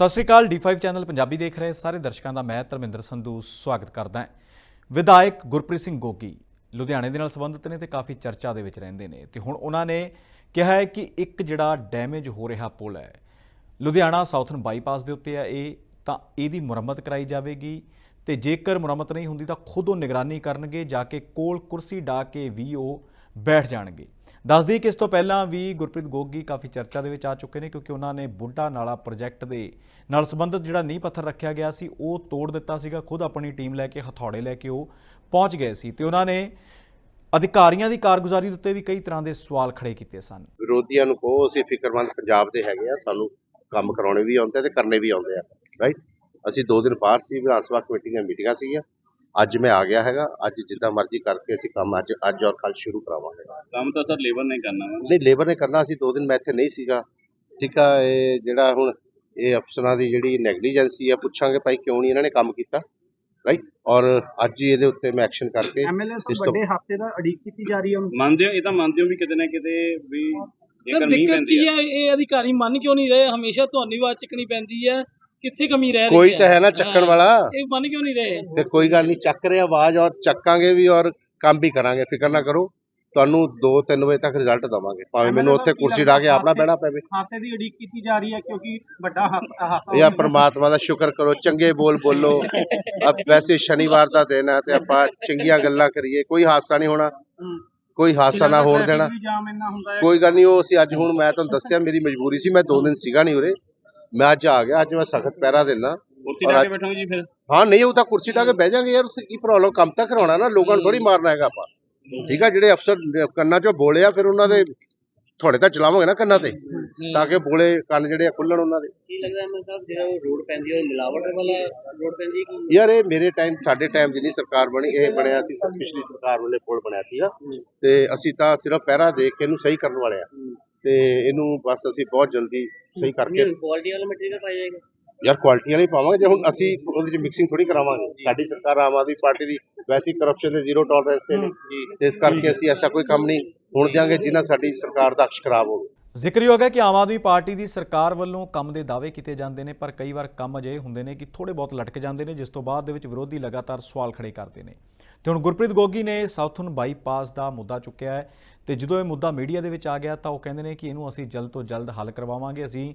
ਸਤਿ ਸ਼੍ਰੀ ਅਕਾਲ D5 channel Punjabi ਦੇਖ ਰਹੇ ਸਾਰੇ ਦਰਸ਼ਕਾਂ ਦਾ ਮੈਂ ਧਰਮਿੰਦਰ ਸੰਧੂ ਸਵਾਗਤ ਕਰਦਾ ਹਾਂ। ਵਿਧਾਇਕ ਗੁਰਪ੍ਰੀਤ ਸਿੰਘ ਗੋਗੀ ਲੁਧਿਆਣੇ ਦੇ ਨਾਲ ਸੰਬੰਧਿਤ ਨੇ ਤੇ ਕਾਫੀ ਚਰਚਾ ਦੇ ਵਿੱਚ ਰਹਿੰਦੇ ਨੇ ਤੇ ਹੁਣ ਉਹਨਾਂ ਨੇ ਕਿਹਾ ਹੈ ਕਿ ਇੱਕ ਜਿਹੜਾ ਡੈਮੇਜ ਹੋ ਰਿਹਾ ਪੁਲ ਹੈ, ਲੁਧਿਆਣਾ ਸਾਊਥਨ ਬਾਈਪਾਸ ਦੇ ਉੱਤੇ ਹੈ ਇਹ, ਤਾਂ ਇਹਦੀ ਮੁਰੰਮਤ ਕਰਾਈ ਜਾਵੇਗੀ ਤੇ ਜੇਕਰ ਮੁਰੰਮਤ ਨਹੀਂ ਹੁੰਦੀ ਤਾਂ ਖੁਦ ਉਹ ਨਿਗਰਾਨੀ ਕਰਨਗੇ, ਜਾ ਕੇ ਕੋਲ ਕੁਰਸੀ ਢਾ ਕੇ ਵੀ ਉਹ ਬੈਠ ਜਾਣਗੇ। ਦੱਸ ਕਿ ਇਸ ਤੋਂ ਪਹਿਲਾਂ ਵੀ ਗੁਰਪ੍ਰੀਤ ਗੋਗੀ ਕਾਫੀ ਚਰਚਾ ਦੇ ਵਿੱਚ ਆ ਚੁੱਕੇ ਨੇ ਕਿਉਂਕਿ ਉਹਨਾਂ ਨੇ ਬੁੱਢਾ ਨਾਲਾ ਪ੍ਰੋਜੈਕਟ ਦੇ ਨਾਲ ਸੰਬੰਧਿਤ ਜਿਹੜਾ ਨੀਂਹ ਪੱਥਰ ਰੱਖਿਆ ਗਿਆ ਸੀ, ਉਹ ਤੋੜ ਦਿੱਤਾ ਸੀਗਾ, ਖੁਦ ਆਪਣੀ ਟੀਮ ਲੈ ਕੇ ਹਥੌੜੇ ਲੈ ਕੇ ਉਹ ਪਹੁੰਚ ਗਏ ਸੀ ਤੇ ਉਹਨਾਂ ਨੇ ਅਧਿਕਾਰੀਆਂ ਦੀ ਕਾਰਗੁਜ਼ਾਰੀ ਦੇ ਉੱਤੇ ਵੀ ਕਈ ਤਰ੍ਹਾਂ ਦੇ ਸਵਾਲ ਖੜੇ ਕੀਤੇ ਸਨ। ਵਿਰੋਧੀਆਂ ਨੂੰ ਕਹੋ, ਅਸੀਂ ਫਿਕਰਮੰਦ ਪੰਜਾਬ ਦੇ ਹੈਗੇ ਆ, ਸਾਨੂੰ ਕੰਮ ਕਰਾਉਣੇ ਵੀ ਆਉਂਦੇ ਆ ਤੇ ਕਰਨੇ ਵੀ ਆਉਂਦੇ ਆ ਰਾਈਟ ਅਸੀਂ ਦੋ ਦਿਨ ਬਾਹਰ ਸੀ, ਵਿਧਾਨ ਸਭਾ ਕਮੇਟੀ ਦੀਆਂ ਮੀਟਿੰਗਾਂ ਸੀਗੀਆਂ ਅੱਜ ਮੈਂ ਆ ਗਿਆ ਹੈਗਾ ਅੱਜ ਜਿੱਦਾਂ ਮਰਜ਼ੀ ਕਰਕੇ ਅਸੀਂ ਕੰਮ ਅੱਜ ਅੱਜ ਔਰ ਕੱਲ ਸ਼ੁਰੂ ਕਰਾਵਾਂਗੇ। ਕੰਮ ਤਾਂ ਸਰ ਲੇਬਰ ਨੇ ਕਰਨਾ ਨਹੀਂ ਲੇਬਰ ਨੇ ਕਰਨਾ ਸੀ ਦੋ ਦਿਨ ਮੈਂ ਇੱਥੇ ਨਹੀਂ ਸੀਗਾ। ਠੀਕ ਆ ਇਹ ਜਿਹੜਾ ਹੁਣ ਇਹ ਅਫਸਰਾਂ ਦੀ ਜਿਹੜੀ ਨੈਗਲੀਜੈਂਸੀ ਆ ਪੁੱਛਾਂਗੇ ਭਾਈ ਕਿਉਂ ਨਹੀਂ ਇਹਨਾਂ ਨੇ ਕੰਮ ਕੀਤਾ ਰਾਈਟ ਔਰ ਅੱਜ ਹੀ ਇਹਦੇ ਉੱਤੇ ਮੈਂ ਐਕਸ਼ਨ ਕਰਕੇ ਐਮਐਲਏ ਇਸ ਸਾਹਿਬ ਤੋਂ- ਵੱਡੇ ਹਫ਼ਤੇ ਦਾ ਅੜੀਕ ਕੀਤੀ ਜਾ ਰਹੀ ਹੈ ਮੰਨਦੇ ਹੋ ਇਹ ਤਾਂ ਮੰਨਦੇ ਹੋ ਵੀ ਕਿਤੇ ਨਾ ਕਿਤੇ ਵੀ ਜੇਕਰ ਨਹੀਂ ਪੈਂਦੀ ਹੈ? ਇਹ ਅਧਿਕਾਰੀ ਮੰਨ ਕਿਉਂ ਨਹੀਂ ਰਹੇ? ਹਮੇਸ਼ਾ ਤੁਹਾਨੂੰ ਹੀ ਆਵਾਜ਼ ਚੱਕਣੀ ਪੈਂਦੀ ਹੈ। ਕਿੱਥੇ ਕਮੀ ਰਹਿ ਰਹੀ ਕੋਈ ਤਾਂ ਹੈ ਨਾ ਚੱਕਣ ਵਾਲਾ। ਇਹ ਮੰਨ ਕਿਉਂ ਨਹੀਂ ਰਹੇ? ਫਿਰ ਕੋਈ ਗੱਲ ਨਹੀਂ ਚੱਕ ਰਹੇ ਆਵਾਜ਼ ਔਰ ਚੱਕਾਂਗੇ ਵੀ ਔਰ ਕੰਮ ਵੀ ਕਰਾਂਗੇ। ਫਿਕਰ ਨਾ ਕਰੋ ਤੁਹਾਨੂੰ 2-3 ਵਜੇ ਤੱਕ ਰਿਜ਼ਲਟ ਦਵਾਂਗੇ। ਭਾਵੇਂ ਮੈਨੂੰ ਉੱਥੇ ਕੁਰਸੀ ਢਾ ਕੇ ਆਪਣਾ ਬਹਿਣਾ ਪਵੇ। ਹਫ਼ਤੇ ਦੀ ਅੜੀਕ ਕੀਤੀ ਜਾ ਰਹੀ ਹੈ ਕਿਉਂਕਿ ਵੱਡਾ ਹਫਤਾ ਯਾ ਪ੍ਰਮਾਤਮਾ ਦਾ ਸ਼ੁਕਰ ਕਰੋ ਚੰਗੇ ਬੋਲ ਬੋਲੋ। ਅਬ ਵੈਸੇ ਸ਼ਨੀਵਾਰ ਦਾ ਦਿਨ ਹੈ ਤੇ ਆਪਾਂ ਚੰਗੀਆਂ ਗੱਲਾਂ ਕਰੀਏ। ਕੋਈ ਹਾਦਸਾ ਨਹੀਂ ਹੋਣਾ ਕੋਈ ਹਾਦਸਾ ਨਾ ਹੋਣ ਦੇਣਾ। ਕੋਈ ਗੱਲ ਨਹੀਂ ਉਹ ਅਸੀਂ ਅੱਜ ਹੁਣ ਮੈਂ ਤੁਹਾਨੂੰ ਦੱਸਿਆ ਮੇਰੀ ਮਜਬੂਰੀ ਸੀ ਮੈਂ ਦੋ ਦਿਨ ਸੀਗਾ ਨਹੀਂ ਉਰੇ। ਮੈਂ ਅੱਜ ਆ ਗਿਆ ਅੱਜ ਮੈਂ ਸਖਤ ਪਹਿਰਾ ਦੇਣਾ ਔਰ ਜਾ ਕੇ ਬੈਠੋਗੇ ਜੀ ਫਿਰ? ਹਾਂ ਨਹੀਂ ਉਹ ਤਾਂ ਕੁਰਸੀ ਢਾ ਕੇ ਬਹਿ ਜਾਾਂਗੇ ਯਾਰ ਕੀ ਪ੍ਰੋਬਲਮ ਕੰਮ ਤਾਂ ਕਰਾਉਣਾ ਨਾ ਲੋਕਾਂ ਨੂੰ ਥੋੜੀ ਮਾਰਨਾ ਹੈਗਾ ਆਪਾਂ। ਠੀਕ ਆ ਜਿਹੜੇ ਅਫਸਰ ਕੰਨਾਂ ਚੋਂ ਬੋਲੇ ਆ ਫਿਰ ਉਹਨਾਂ ਦੇ ਥੋੜੇ ਤਾਂ ਚਲਾਵਾਂਗੇ ਨਾ ਕੰਨਾਂ ਤੇ ਤਾਂ ਕਿ ਬੋਲੇ ਕੰਨ ਜਿਹੜੇ ਆ ਖੁੱਲਣ ਉਹਨਾਂ ਦੇ। ਕੀ ਲੱਗਦਾ ਹੈ ਸਾਹਿਬ ਜਿਹੜਾ ਉਹ ਰੋਡ ਪੈਂਦੀ ਹੈ ਉਹ ਮਿਲਾਵਟ ਵਾਲਾ ਰੋਡ ਪੈਂਦੀ ਯਾਰ ਇਹ ਮੇਰੇ ਟਾਈਮ ਸਾਡੇ ਟਾਈਮ ਜਿੰਨੀ ਸਰਕਾਰ ਬਣੀ ਇਹ ਬਣਿਆ ਸੀ ਸਭ ਪਿਛਲੀ ਸਰਕਾਰ ਵੇਲੇ ਪੁਲ ਬਣਿਆ ਸੀਗਾ। ਤੇ ਅਸੀਂ ਤਾਂ ਸਿਰਫ ਪਹਿਰਾ ਦੇਖ ਕੇ ਇਹਨੂੰ ਸਹੀ ਕਰਨ ਵਾਲੇ ਆ। ਤੇ ਇਹਨੂੰ ਬਸ ਅਸੀਂ ਬਹੁਤ ਜਲਦੀ ਸਹੀ ਕਰਕੇ ਕੁਆਲਿਟੀ ਵਾਲਾ ਮਟੀਰੀਅਲ ਪਾਇਆ ਜਾਏਗਾ। ਯਾਰ ਕੁਆਲਿਟੀ ਵਾਲੇ ਪਾਵਾਂਗੇ ਜੇ ਹੁਣ ਅਸੀਂ ਉਹਦੇ ਚ ਮਿਕਸਿੰਗ ਥੋੜੀ ਕਰਾਵਾਂਗੇ। ਸਾਡੀ ਸਰਕਾਰ ਆਮ ਆਦਮੀ ਪਾਰਟੀ ਦੀ ਵੈਸੀ ਕਰਪਸ਼ਨ ਦੇ ਜ਼ੀਰੋ ਟੋਲਰੈਂਸ ਤੇ ਨੇ ਤੇ ਇਸ ਕਰਕੇ ਅਸੀਂ ਐਸਾ ਕੋਈ ਕੰਮ ਨਹੀਂ ਹੋਣ ਦਿਆਂਗੇ ਜਿਨ੍ਹਾਂ ਸਾਡੀ ਸਰਕਾਰ ਦਾ ਅਕਸ਼ ਖਰਾਬ ਹੋਵੇ। ਜ਼ਿਕਰਯੋਗ ਹੈ ਕਿ ਆਮ ਆਦਮੀ ਪਾਰਟੀ ਦੀ ਸਰਕਾਰ ਵੱਲੋਂ ਕੰਮ ਦੇ ਦਾਅਵੇ ਕੀਤੇ ਜਾਂਦੇ ਨੇ, ਪਰ ਕਈ ਵਾਰ ਕੰਮ ਅਜਿਹੇ ਹੁੰਦੇ ਨੇ ਕਿ ਥੋੜੇ ਬਹੁਤ ਲਟਕ ਜਾਂਦੇ ਨੇ, ਜਿਸ ਤੋਂ ਬਾਅਦ ਦੇ ਵਿੱਚ ਵਿਰੋਧੀ ਲਗਾਤਾਰ ਸਵਾਲ ਖੜੇ ਕਰਦੇ ਨੇ। ਤੇ ਹੁਣ ਗੁਰਪ੍ਰੀਤ ਗੋਗੀ ਨੇ ਸਾਊਥਨ ਬਾਈਪਾਸ ਦਾ ਮੁੱਦਾ ਚੁੱਕਿਆ ਹੈ ਤੇ ਜਦੋਂ ਇਹ ਮੁੱਦਾ ਮੀਡੀਆ ਦੇ ਵਿੱਚ ਆ ਗਿਆ ਤਾਂ ਉਹ ਕਹਿੰਦੇ ਨੇ ਕਿ ਇਹਨੂੰ ਅਸੀਂ ਜਲਦ ਤੋਂ ਜਲਦ ਹੱਲ ਕਰਵਾਵਾਂਗੇ। ਅਸੀਂ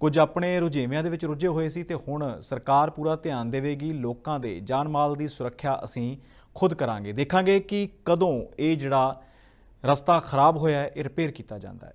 ਕੁਝ ਆਪਣੇ ਰੁਝੇਵਿਆਂ ਦੇ ਵਿੱਚ ਰੁੱਝੇ ਹੋਏ ਸੀ ਤੇ ਹੁਣ ਸਰਕਾਰ ਪੂਰਾ ਧਿਆਨ ਦੇਵੇਗੀ, ਲੋਕਾਂ ਦੇ ਜਾਨ ਮਾਲ ਦੀ ਸੁਰੱਖਿਆ ਅਸੀਂ ਖੁਦ ਕਰਾਂਗੇ। ਦੇਖਾਂਗੇ ਕਿ ਕਦੋਂ ਇਹ ਜਿਹੜਾ ਰਸਤਾ ਖਰਾਬ ਹੋਇਆ ਹੈ, ਇਹ ਰਿਪੇਅਰ ਕੀਤਾ ਜਾਂਦਾ ਹੈ।